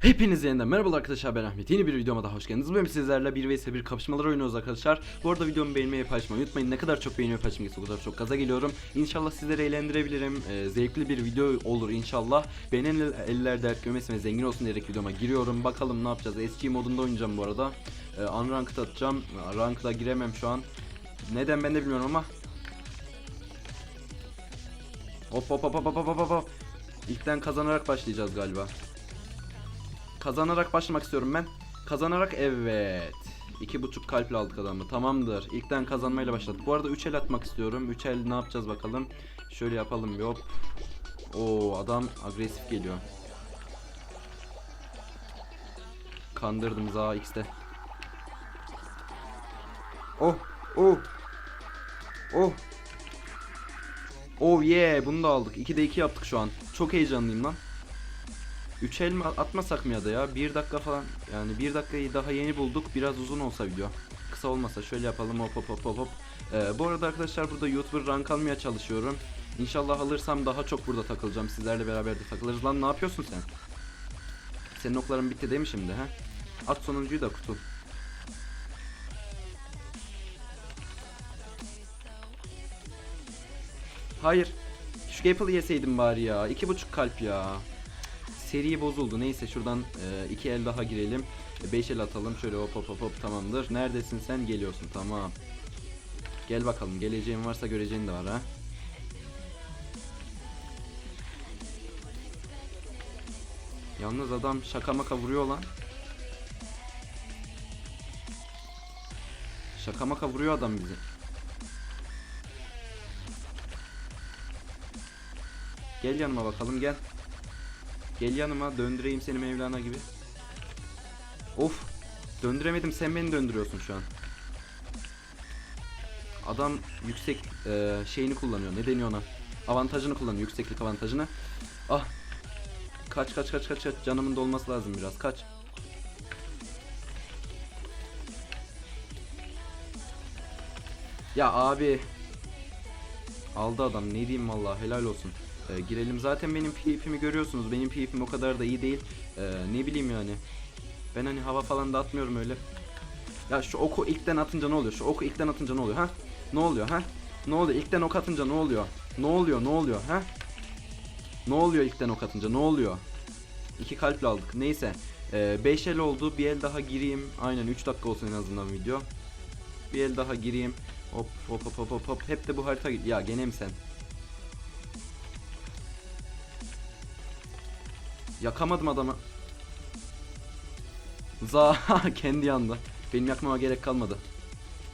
Hepinize yeniden merhaba arkadaşlar ben Ahmet. Yeni bir videoma daha hoş geldiniz. Bugün sizlerle 1 vs 1 kapışmalar oynuyoruz arkadaşlar. Bu arada videomu beğenmeyi paylaşmayı unutmayın. Ne kadar çok beğeni ve paylaşım o kadar çok gaza geliyorum. İnşallah sizleri eğlendirebilirim. Ee, zevkli bir video olur inşallah. Beğenen eller dert gömesin ve zengin olsun diyerek videoma giriyorum. Bakalım ne yapacağız? Eski modunda oynayacağım bu arada. Ee, Unranked atacağım. Ranked'a giremem şu an. Neden ben de bilmiyorum ama. Hop hop hop hop hop hop hop. İlkten kazanarak başlayacağız galiba Kazanarak başlamak istiyorum ben. Kazanarak evet. İki buçuk kalple aldık adamı. Tamamdır. İlkten kazanmayla başladık. Bu arada 3 el atmak istiyorum. 3 el ne yapacağız bakalım. Şöyle yapalım bir hop. Oo adam agresif geliyor. Kandırdım za X'te. Oh oh. Oh. Oh yeah bunu da aldık. 2'de 2 yaptık şu an. Çok heyecanlıyım lan. 3 el mi atmasak mı ya da ya? 1 dakika falan yani 1 dakikayı daha yeni bulduk. Biraz uzun olsa video. Kısa olmasa şöyle yapalım hop hop hop hop hop. Ee, bu arada arkadaşlar burada YouTuber rank almaya çalışıyorum. İnşallah alırsam daha çok burada takılacağım. Sizlerle beraber de takılırız. Lan ne yapıyorsun sen? Senin okların bitti değil mi şimdi ha? At sonuncuyu da kutu. Hayır. Şu Gapple yeseydim bari ya. iki buçuk kalp ya. Seri bozuldu. Neyse şuradan e, iki el daha girelim. 5 el atalım. Şöyle hop hop hop hop tamamdır. Neredesin sen? Geliyorsun. Tamam. Gel bakalım. Geleceğin varsa göreceğin de var ha. Yalnız adam şaka maka vuruyor lan. Şaka maka vuruyor adam bizi. Gel yanıma bakalım gel. Gel yanıma döndüreyim seni Mevlana gibi. Of. Döndüremedim sen beni döndürüyorsun şu an. Adam yüksek e, şeyini kullanıyor. Ne deniyor ona? Avantajını kullanıyor. Yükseklik avantajını. Ah. Kaç kaç kaç kaç kaç. Canımın dolması lazım biraz. Kaç. Ya abi. Aldı adam. Ne diyeyim vallahi helal olsun. Ee, girelim. Zaten benim PvP'mi görüyorsunuz. Benim PvP'm o kadar da iyi değil. Ee, ne bileyim yani. Ben hani hava falan da atmıyorum öyle. Ya şu oku ilkten atınca ne oluyor? Şu oku ilkten atınca ne oluyor ha? Ne oluyor ha? Ne oluyor? İlkten ok atınca ne oluyor? Ne oluyor? Ne oluyor ha? Ne oluyor ilkten ok atınca? Ne oluyor? İki kalple aldık. Neyse. 5 el oldu. Bir el daha gireyim. Aynen 3 dakika olsun en azından video. Bir el daha gireyim. Hop hop hop hop hop. Hep de bu harita ya gene mi sen? Yakamadım adamı. Za kendi yandı. Benim yakmama gerek kalmadı.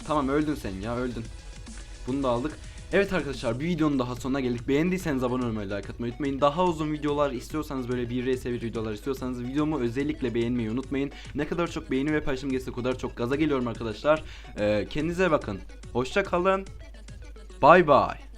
Tamam öldün sen ya öldün. Bunu da aldık. Evet arkadaşlar bir videonun daha sonuna geldik. Beğendiyseniz abone olmayı, like atmayı unutmayın. Daha uzun videolar istiyorsanız böyle 1 vs 1 videolar istiyorsanız videomu özellikle beğenmeyi unutmayın. Ne kadar çok beğeni ve paylaşım gelirse o kadar çok gaza geliyorum arkadaşlar. Ee, kendinize bakın. Hoşça kalın. Bay bay.